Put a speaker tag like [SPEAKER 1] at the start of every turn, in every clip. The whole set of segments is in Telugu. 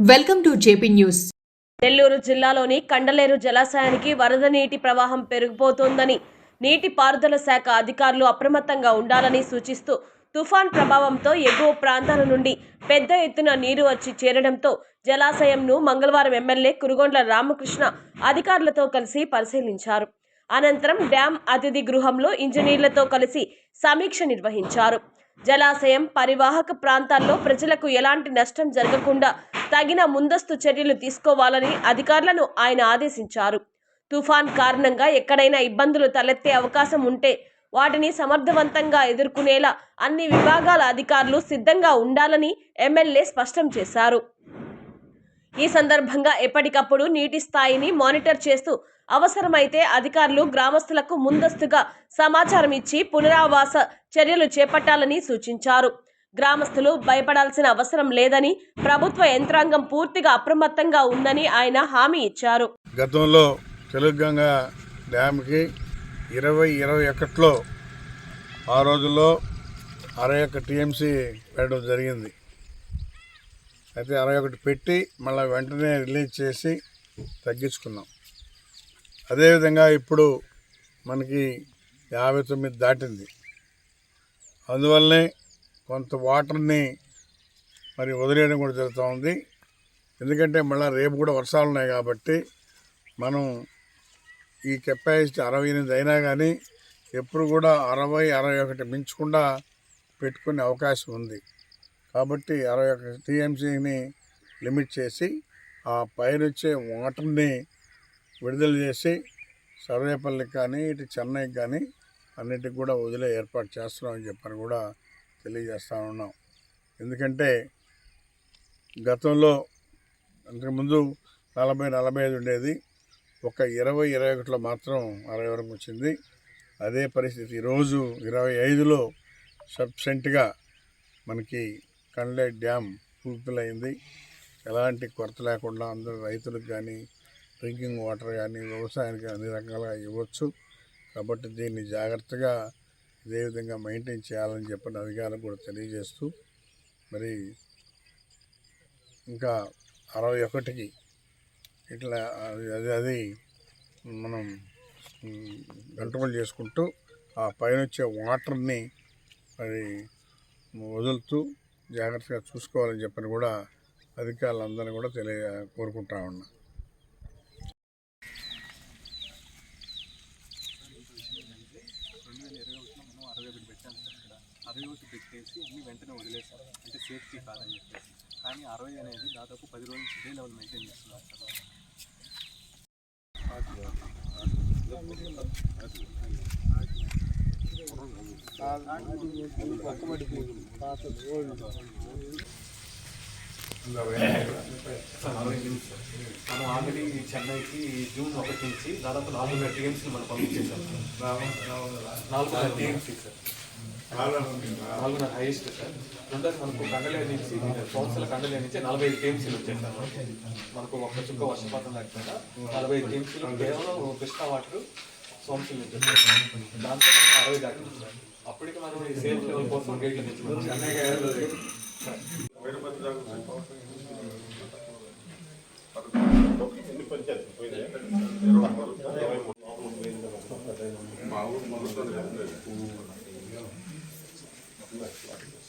[SPEAKER 1] Welcome to JP news.
[SPEAKER 2] Nellore జిల్లాలోని కండలేరు జలాశయానికి వరద నీటి ప్రవాహం పెరిగిపోతోందని నీటి పారుదల శాఖ అధికారులు అప్రమత్తంగా ఉండాలని సూచిస్తూ తుఫాన్ ప్రభావంతో ఎగువ ప్రాంతాల నుండి పెద్ద ఎత్తున నీరు వచ్చి చేరడంతో జలాశయంను మంగళవారం ఎమ్మెల్యే కురుగొండ్ల రామకృష్ణ అధికారులతో కలిసి పరిశీలించారు. అనంతరం డ్యాం అతిథి గృహంలో ఇంజనీర్లతో కలిసి సమీక్ష నిర్వహించారు. జలాశయం పరివాహక ప్రాంతాల్లో ప్రజలకు ఎలాంటి నష్టం జరగకుండా తగిన ముందస్తు చర్యలు తీసుకోవాలని అధికారులను ఆయన ఆదేశించారు. తుఫాన్ కారణంగా ఎక్కడైనా ఇబ్బందులు తలెత్తే అవకాశం ఉంటే వాటిని సమర్థవంతంగా ఎదుర్కొనేలా అన్ని విభాగాల అధికారులు సిద్ధంగా ఉండాలని ఎమ్మెల్యే స్పష్టం చేశారు. ఈ సందర్భంగా ఎప్పటికప్పుడు నీటి స్థాయిని మానిటర్ చేస్తూ అవసరమైతే అధికారులు గ్రామస్తులకు ముందస్తుగా సమాచారం ఇచ్చి పునరావాస చర్యలు చేపట్టాలని సూచించారు. గ్రామస్తులు భయపడాల్సిన అవసరం లేదని ప్రభుత్వ యంత్రాంగం పూర్తిగా అప్రమత్తంగా ఉందని ఆయన హామీ ఇచ్చారు.
[SPEAKER 3] గతంలో తెలుగుగంగా డ్యామ్కి ఇరవై ఇరవై ఒకటిలో ఆ రోజుల్లో అరవై ఒక టీఎంసీ పెట్టడం జరిగింది. అయితే అరవై ఒకటి పెట్టి మళ్ళీ వెంటనే రిలీజ్ చేసి తగ్గించుకున్నాం. అదేవిధంగా ఇప్పుడు మనకి యాభై తొమ్మిది దాటింది. అందువల్లనే కొంత వాటర్ని మరి వదిలేయడం కూడా జరుగుతూ ఉంది. ఎందుకంటే మళ్ళీ రేపు కూడా వర్షాలు ఉన్నాయి కాబట్టి మనం ఈ కెపాసిటీ అరవై ఎనిమిది అయినా కానీ ఎప్పుడు కూడా అరవై అరవై ఒకటి మించకుండా పెట్టుకునే అవకాశం ఉంది. కాబట్టి అరవై ఒక టీఎంసీని లిమిట్ చేసి ఆ పైన వచ్చే వాటర్ని విడుదల చేసి సర్వేపల్లికి కానీ ఇటు చెన్నైకి కానీ అన్నిటికి కూడా వదిలే ఏర్పాటు చేస్తున్నామని చెప్పని కూడా తెలియజేస్తా ఉన్నాం. ఎందుకంటే గతంలో అంతకుముందు నలభై నలభై ఐదు ఉండేది. ఒక ఇరవై ఇరవై ఒకటిలో మాత్రం అరవై వరకు వచ్చింది. అదే పరిస్థితి ఈరోజు ఇరవై ఐదులో సబ్సెంట్గా మనకి కండ్లే డ్యామ్ ఫుల్ఫిల్ అయింది ఎలాంటి కొరత లేకుండా అందరూ రైతులకు కానీ డ్రింకింగ్ వాటర్ కానీ వ్యవసాయానికి అన్ని రకాలుగా ఇవ్వచ్చు. కాబట్టి దీన్ని జాగ్రత్తగా ఇదే విధంగా మెయింటైన్ చేయాలని చెప్పిన అధికారులకు కూడా తెలియజేస్తూ మరి ఇంకా అరవై ఒకటికి ఇట్లా అది అది అది మనం కంట్రోల్ చేసుకుంటూ ఆ పైన వచ్చే వాటర్ని మరి వదులుతూ జాగ్రత్తగా చూసుకోవాలని చెప్పని కూడా అధికారులందరినీ కూడా తెలియ కోరుకుంటా ఉన్నా
[SPEAKER 4] రెండు వేల ఇరవై ఒకటిలో మనం అరవై ఒకటి పెట్టాం సార్ ఇక్కడ అరవై ఒకటి పెట్టేసి అన్ని వెంటనే వదిలేసాం అంటే సేఫ్టీ కాదని చెప్పేసి. కానీ అరవై అనేది దాదాపు పది రోజుల నుంచి ఇదే లెవెల్ మెయింటైన్ చేస్తున్నారు. మనం ఆల్రెడీ చెన్నైకి జూన్ ఒకటి నుంచి దాదాపు నాలుగున్నర టీఎంసీ మనం పంపించేసాం నాలుగున్నర టీఎంసీ సార్. నాలుగున్నర హైయెస్ట్ సార్. రెండోది మనకు కండలే నుంచి సంవత్సరాల కండలే నుంచి నలభై ఐదు టీఎంసీలు వచ్చాయి సార్ మనకి. ఒక్క చుక్క వర్షపాతం లేకుండా నలభై ఐదు టీఎంసీలు కేవలం కృష్ణా వాటర్ సోమశీల నుంచి వచ్చాయి దాంతో మనం అరవై దాటింది సార్. అప్పటికి మనం ఈ సేఫ్ లెవెల్ కోసం గేట్లు తెచ్చుకున్నాం.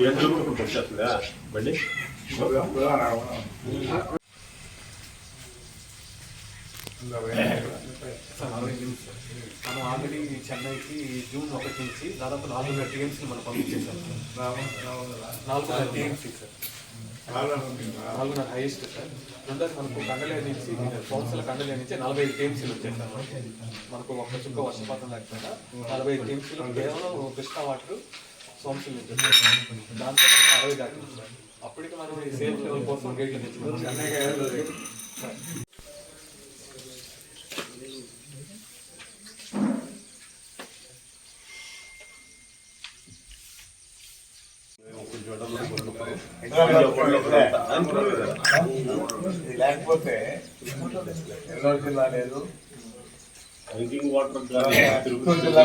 [SPEAKER 5] బండి
[SPEAKER 4] మనం ఆల్రెడీ చెన్నైకి జూన్ ఒకటి నుంచి దాదాపు నాలుగున్నర టీఎంసీ మనం పంపించేసాం నాలుగున్నర టీఎంసీ సార్ నాలుగున్నర హైయెస్ట్ సార్ రెండోది మనకు కండలే నుంచి సంవత్సరాల కండలే నుంచి నలభై ఐదు టీఎంసీలు వచ్చాయి మనకు ఒక్క చుక్క వర్షపాతం లేకుండా నలభై ఐదు టీఎంసీలు కేవలం కృష్ణా వాటర్ సోమశిల్ నుంచి దాంతో
[SPEAKER 3] లేకపోతే ఎన్నో జిల్లా లేదు.
[SPEAKER 5] డ్రింకింగ్ వాటర్
[SPEAKER 3] జిల్లా